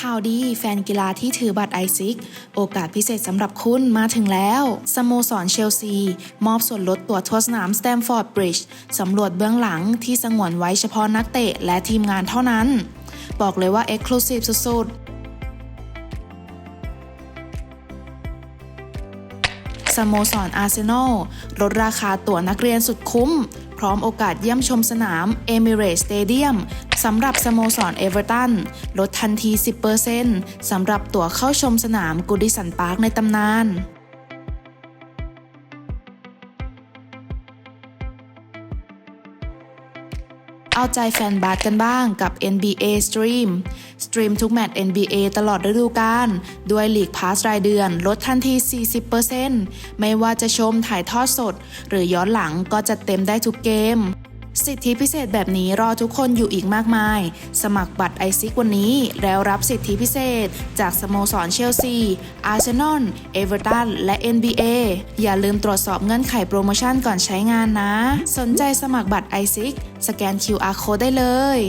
ข่าวดีแฟนกีฬาที่ถือบัตรไอซิกโอกาสพิเศษสำหรับคุณมาถึงแล้ว สโมสรเชลซี มอบส่วนลดตั๋วทัวร์สนามสแตมฟอร์ดบริดจ์สำรวจเบื้องหลังที่สงวนไว้เฉพาะนักเตะและทีมงานเท่านั้น บอกเลยว่า Exclusive สุดๆ สโมสรอาร์เซนอลลดราคาตั๋วนักเรียนสุดคุ้ม พร้อมโอกาสเยี่ยมชมสนามเอมิเรส s สเตเดียมสำหรับสโมสรเอเวอร์ตัน ลดทันที 10%สำหรับตั๋วเข้าชมสนามกูดิสันพาร์คในตำนาน เอาใจแฟนบาสกันบ้างกับ NBA Stream สตรีมทุกแมตช์ NBA ตลอดฤดูกาลด้วยลีกพาสรายเดือน ลดทันที 40%ไม่ว่าจะชมถ่ายทอดสด หรือย้อนหลังก็จะเต็มได้ทุกเกม สิทธิพิเศษแบบนี้รอทุกคนอยู่อีกมากมาย สมัครบัตรไอซิกวันนี้ แล้วรับสิทธิพิเศษ จากสโมสรเชลซี อาร์เซนอล เอเวอร์ตัน และ NBA อย่าลืมตรวจสอบเงื่อนไขโปรโมชั่นก่อนใช้งานนะ สนใจสมัครบัตรไอซิกสแกน QR code ได้เลย